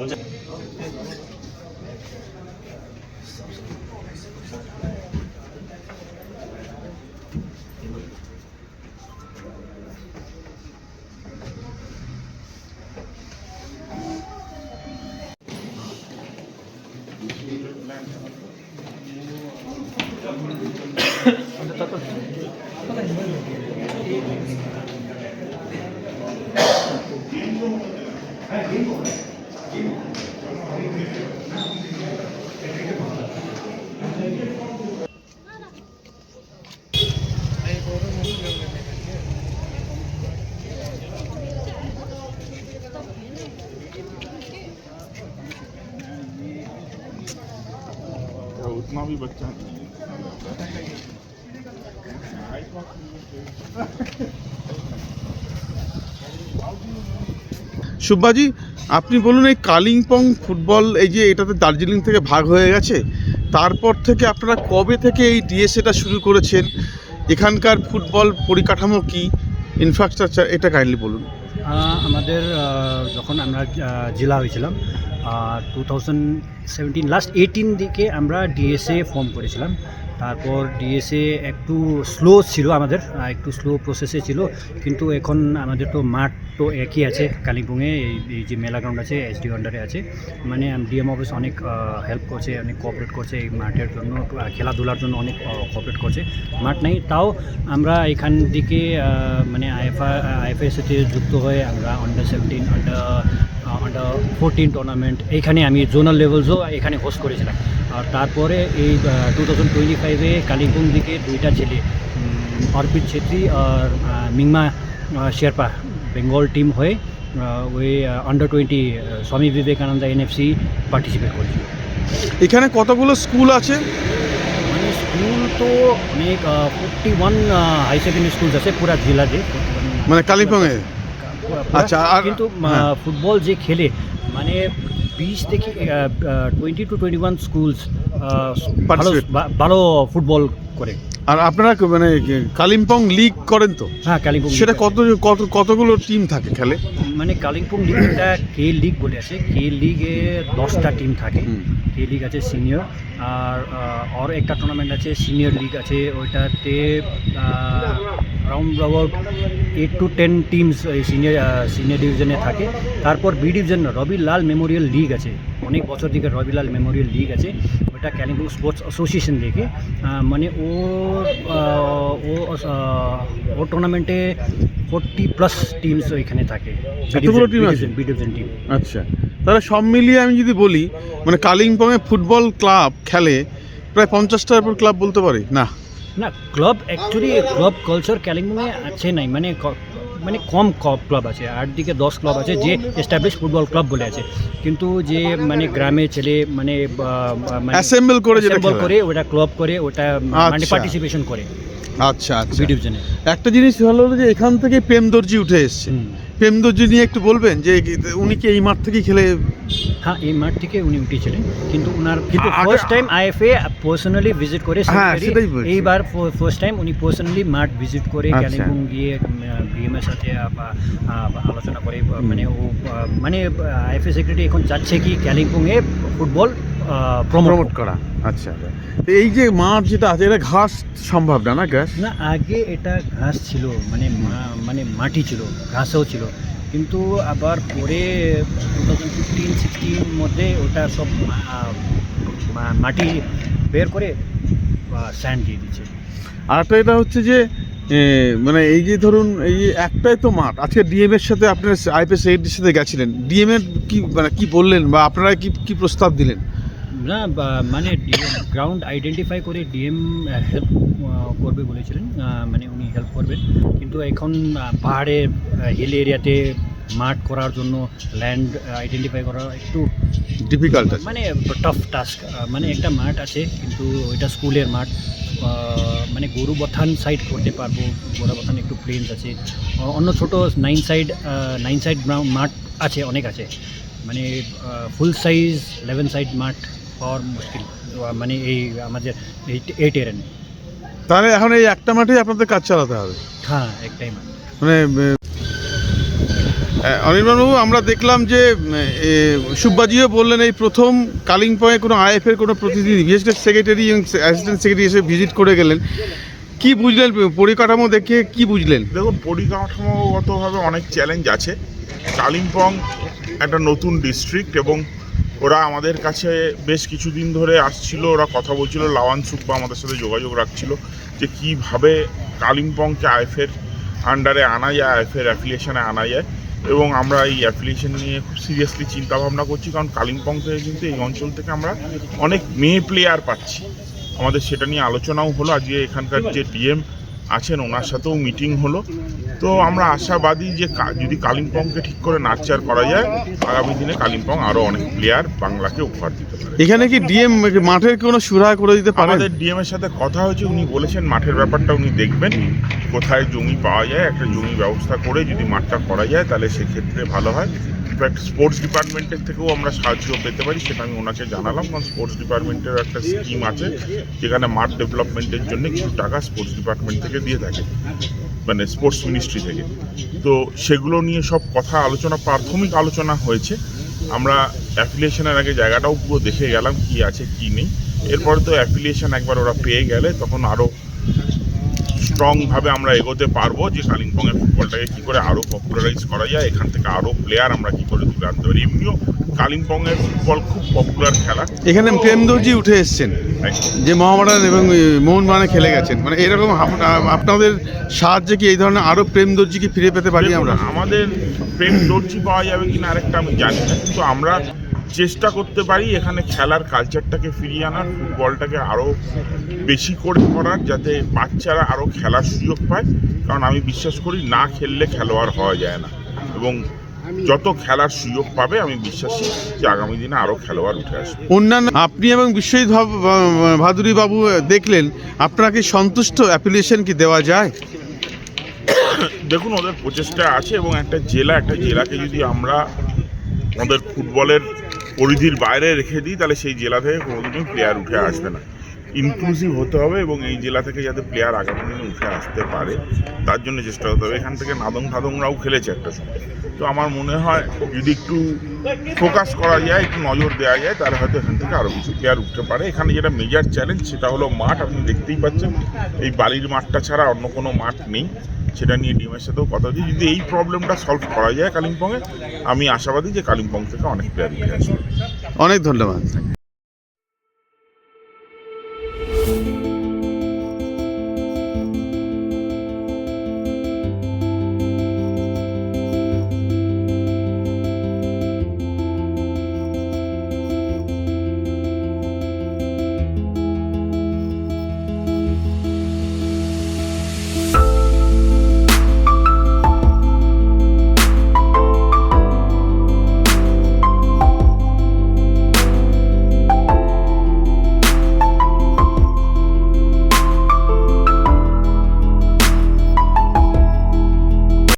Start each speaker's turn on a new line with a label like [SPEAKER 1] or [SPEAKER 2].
[SPEAKER 1] उतना भी बच्चा नहीं সুব্বাজি, আপনি বলুন এই কালিম্পং ফুটবল, এই যে এটাতে দার্জিলিং থেকে ভাগ হয়ে গেছে, তারপর থেকে আপনারা কবে থেকে এই ডিএসএটা শুরু করেছেন? এখানকার ফুটবল পরিকাঠামো কি? ইনফ্রাস্ট্রাকচার এটা কাইন্ডলি বলুন।
[SPEAKER 2] আমাদের যখন আমরা জেলা হয়েছিলাম two thousand seventeen last eighteen দিকে আমরা ডিএসএ ফর্ম করেছিলাম। তারপর ডিএসএ একটু স্লো ছিল আমাদের একটু স্লো প্রসেসে ছিল, কিন্তু এখন আমাদের তো মাঠ তো একই আছে কালিম্পংয়ে, এই যে মেলা গ্রাউন্ড আছে এসডি আন্ডারে আছে। মানে ডিএম অফিস অনেক হেল্প করছে, অনেক কোঅপারেট করছে এই মাঠের জন্য খেলাধুলার জন্য অনেক কোঅপারেট করছে। মাঠ নেই, তাও আমরা এখান থেকে মানে আইএফআ আইএফএর সাথে যুক্ত হয়ে আমরা under seventeen under under fourteen tournament এইখানে আমি জোনাল লেভেলসও এখানে হোস্ট করেছিলাম। আর তারপরে এই টু থাউজেন্ড টোয়েন্টি ফাইভে কালিম্পং দিকে দুইটা ছেলে অর্পিত ছেত্রী আর মিংমা শেরপা বেঙ্গল টিম হয়ে ওই under twenty Swami Vivekananda NFC participate করেছিল।
[SPEAKER 1] এখানে কতগুলো স্কুল আছে?
[SPEAKER 2] মানে স্কুল তো অনেক forty one high secondary school আছে পুরা জেলাতে
[SPEAKER 1] মানে কালিম্পংয়ে? আচ্ছা,
[SPEAKER 2] কিন্তু
[SPEAKER 1] হ্যাঁ।
[SPEAKER 2] ফুটবল যে খেলে মানে বিশ থেকে twenty two twenty one schools ভালো ভালো ফুটবল করে।
[SPEAKER 1] আর আপনারা মানে কালিম্পং লিগ করেন তো?
[SPEAKER 2] হ্যাঁ কালিম্পং
[SPEAKER 1] সেটা কত কত কতগুলো টিম থাকে খেলে?
[SPEAKER 2] মানে কালিম্পং লিগটা কে লিগ বলে আছে। কে লিগে দশটা টিম থাকে। কে লিগ আছে সিনিয়র আর আর একটা টুর্নামেন্ট আছে সিনিয়র লিগ আছে। ওইটাতে round about eight to ten teams এই সিনিয়র সিনিয়র ডিভিশনে থাকে। তারপর B division Rabi Lal memorial league আছে। অনেক বছর থেকে রবিলাল মেমোরিয়াল লিগ আছে। স্পোর্টস অ্যাসোসিয়েশন থেকে আহ, মানে ও আহ, ও ও টুর্নামেন্টে ফোরটি প্লাস টিমস ওইখানে থাকে? বি ডিভিশন টিম
[SPEAKER 1] আচ্ছা। তাহলে সব মিলিয়ে আমি যদি বলি মানে কালিম্পংয়ে ফুটবল ক্লাব খেলে প্রায় পঞ্চাশটার উপর ক্লাব বলতে পারি? না।
[SPEAKER 2] না ক্লাব অ্যাকচুয়ালি ক্লাব কালচার কালিম্পংয়ে আছে নাই। মানে মানে কম ক্লাব আছে আট দিকে দশ ক্লাব আছে যে এস্টাবলিশ ফুটবল ক্লাব বলে আছে। কিন্তু যে মানে গ্রামে ছেলে মানে বা- মানে
[SPEAKER 1] অ্যাসেম্বল করে যেটা
[SPEAKER 2] assemble করে ওটা ক্লাব করে ওটা মানে
[SPEAKER 1] আচ্ছা।
[SPEAKER 2] পার্টিসিপেশন করে।
[SPEAKER 1] আচ্ছা আচ্ছা। একটা জিনিস ভালো হলো যে এখান থেকে প্রেম দর্জি উঠে এসছে। প্রেম দর্জি নিয়ে একটু বলবেন যে উনি কি এই মাঠ থেকেই খেলে?
[SPEAKER 2] হ্যাঁ এই মাঠ থেকে উনি উঠেছিলেন। কিন্তু ওনার কিন্তু first time IFA personally visit করে
[SPEAKER 1] হ্যাঁ।
[SPEAKER 2] এইবার ফার্স্ট টাইম উনি পার্সোনালি মাঠ ভিজিট করে
[SPEAKER 1] আচ্ছা।
[SPEAKER 2] কালিম্পং গিয়ে বিএমের সাথে আলোচনা করে মানে ও মানে আইএফএ সেক্রেটারি এখন চাচ্ছে কি কালিম্পংয়ে ফুটবল প্রমোট
[SPEAKER 1] করা। আচ্ছা তো এই যে মাঠ যেটা আছে এটা ঘাস সম্ভব না না ঘাস?
[SPEAKER 2] না আগে এটা ঘাস ছিল মানে মানে মাটি ছিল ঘাসও ছিল। কিন্তু আবার পরে টু থাউজেন্ড ফিফটিন সিক্সটিন মধ্যে ওটা সব মাটি বের করে স্যান্ড দিয়ে দিচ্ছে।
[SPEAKER 1] আর একটা এটা হচ্ছে যে মানে এই যে ধরুন, এই যে একটাই তো মাঠ। আজকে ডিএম এর সাথে আপনার আইপিএস এইটির সাথে গেছিলেন। ডিএম এর কি মানে কি বললেন বা আপনারা কি কি প্রস্তাব দিলেন?
[SPEAKER 2] না মানে গ্রাউন্ড আইডেন্টিফাই করে ডিএম হেল্প করবে বলেছিলেন মানে উনি হেল্প করবেন। কিন্তু এখন পাহাড়ে হিল এরিয়াতে মাঠ করার জন্য ল্যান্ড আইডেন্টিফাই করা একটু
[SPEAKER 1] ডিফিকাল্ট
[SPEAKER 2] মানে টাফ টাস্ক মানে একটা মাঠ আছে কিন্তু ওইটা স্কুলের মাঠ। মানে গরু বথান সাইড করতে পারব গরু বথান একটু প্লেন্স আছে। অন্য ছোট নাইন সাইড নাইন সাইড মাঠ আছে অনেক আছে। মানে ফুল সাইজ ইলেভেন সাইড মাঠ। পাওয়ার মুশকিল মানে এই আমাদের এই টেরেনে
[SPEAKER 1] তাহলে এখন এই একটা মাঠেই আপনাদের কাজ চালাতে হবে?
[SPEAKER 2] হ্যাঁ একটাই মাঠ।
[SPEAKER 1] মানে অনির্বাণবাবু আমরা দেখলাম যে সুব্বাজিও বললেন এই প্রথম কালিম্পংয়ে কোনো আইএফের কোনো প্রতিনিধি বিশেষ করে সেক্রেটারি এবং অ্যাসিস্ট্যান্ট সেক্রেটারি এসে ভিজিট করে গেলেন। কি বুঝলেন পরিকাঠামো দেখে কি বুঝলেন?
[SPEAKER 3] দেখুন পরিকাঠামোগতভাবে অনেক চ্যালেঞ্জ আছে। কালিম্পং একটা নতুন ডিস্ট্রিক্ট এবং ওরা আমাদের কাছে বেশ কিছুদিন ধরে আসছিল ওরা কথা বলছিল লাওয়ান সুব্বা আমাদের সাথে যোগাযোগ রাখছিল যে কীভাবে কালিম্পংকে আইফের আন্ডারে আনা যায় আইফের অ্যাফিলিয়েশনে আনা যায়। এবং আমরা এই অ্যাফিলিয়েশন নিয়ে খুব সিরিয়াসলি চিন্তা ভাবনা করছি কারণ কালিম্পং থেকে কিন্তু এই অঞ্চল থেকে আমরা অনেক মেয়ে প্লেয়ার পাচ্ছি। আমাদের সেটা নিয়ে আলোচনাও হলো আজকে এখানকার যে ডিএম আছেন ওনার সাথেও মিটিং হলো। তো আমরা আশাবাদী যে যদি কালিম্পংকে ঠিক করে নার্চার করা যায় আগামী দিনে কালিম্পং আরও অনেক প্লেয়ার বাংলাকে উপহার দিতে পারে।
[SPEAKER 1] এখানে কি ডিএম মাঠের কোনো সুরাহা করে দিতে পারেন?
[SPEAKER 3] আমাদের ডিএম এর সাথে কথা হয়েছে উনি বলেছেন মাঠের ব্যাপারটা উনি দেখবেন কোথায় জমি পাওয়া যায় একটা জমি ব্যবস্থা করে যদি মাঠটা করা যায় তাহলে সেক্ষেত্রে ভালো হয়। ইনফ্যাক্ট স্পোর্টস ডিপার্টমেন্টের থেকেও আমরা সাহায্য পেতে পারি সেটা আমি ওনাকে জানালাম কারণ স্পোর্টস ডিপার্টমেন্টের একটা স্কিম আছে যেখানে মাঠ ডেভেলপমেন্টের জন্য কিছু টাকা স্পোর্টস ডিপার্টমেন্ট থেকে দিয়ে থাকে। মানে স্পোর্টস মিনিস্ট্রি থেকে। তো সেগুলো নিয়ে সব কথা আলোচনা, প্রাথমিক আলোচনা হয়েছে। আমরা অ্যাফিলিয়েশনের আগে জায়গাটাও পুরো দেখে গেলাম কি আছে, কি নেই। এরপরে তো অ্যাফিলিয়েশন একবার ওরা পেয়ে গেলে তখন আরও স্ট্রংভাবে আমরা এগোতে পারব যে কালিম্পংয়ের ফুটবলটাকে কী করে আরও পপুলারাইজ করা যায় এখান থেকে আরও প্লেয়ার আমরা কী করে তুলে আনতে পারি। এমনিও কালিম্পংয়ের ফুটবল খুব পপুলার খেলা।
[SPEAKER 1] এখানে প্রেমদর্জি উঠে এসছেন যে মহামারান এবং মোহনবাগানে খেলে গেছেন। মানে এরকম আপনাদের সাহায্যে কি এই ধরনের আরও প্রেমদর্জিকে ফিরে পেতে পারি আমরা?
[SPEAKER 3] আমাদের প্রেম দর্জি পাওয়া যাবে কিনা আরেকটা আমি জানি না কিন্তু আমরা চেষ্টা করতে পারি এখানে খেলার কালচারটাকে ফিরিয়ে আনার ফুটবলটাকে আরও বেশি করে করার যাতে বাচ্চারা আরও খেলার সুযোগ পায়। কারণ আমি বিশ্বাস করি না খেললে খেলোয়াড় হওয়া যায় না। এবং যত খেলার সুযোগ পাবে আমি বিশ্বাসী যে আগামী দিনে আরও খেলোয়াড় উঠে আসবে।
[SPEAKER 1] অন্যান্য আপনি এবং বিশ্বজিৎ ভাদুরী বাবু দেখলেন আপনাকে সন্তুষ্ট অ্যাপ্লিকেশন কি দেওয়া যায়?
[SPEAKER 3] দেখুন ওদের প্রচেষ্টা আছে এবং একটা জেলা একটা জেলাকে যদি আমরা আমাদের ফুটবলের পরিধির বাইরে রেখে দিই তাহলে সেই জেলা থেকে কোনোদিনই প্লেয়ার উঠে আসবে না। ইনক্লুসিভ হতে হবে এবং এই জেলা থেকে যাতে প্লেয়ার আগামী দিনে উঠে আসতে পারে, তার জন্য চেষ্টা করতে হবে। এখান থেকে নাদং ঠাদংরাও খেলেছে একটা সময়। তো আমার মনে হয়, যদি একটু ফোকাস করা যায়, একটু নজর দেওয়া যায়, তাহলে হয়তো এখান থেকে আরও কিছু প্লেয়ার উঠতে পারে। এখানে যেটা মেজর চ্যালেঞ্জ সেটা হলো মাঠ। আপনি দেখতেই পাচ্ছেন, এই বালির মাঠটা ছাড়া অন্য কোনো মাঠ নেই। সেটা নিয়ে ডিমের সাথেও কথা দিই যদি এই প্রবলেমটা সলভ করা যায় কালিম্পংয়ে, আমি আশাবাদী যে কালিম্পং থেকে অনেক প্লেয়ার উঠে আসবে।
[SPEAKER 1] অনেক ধন্যবাদ। you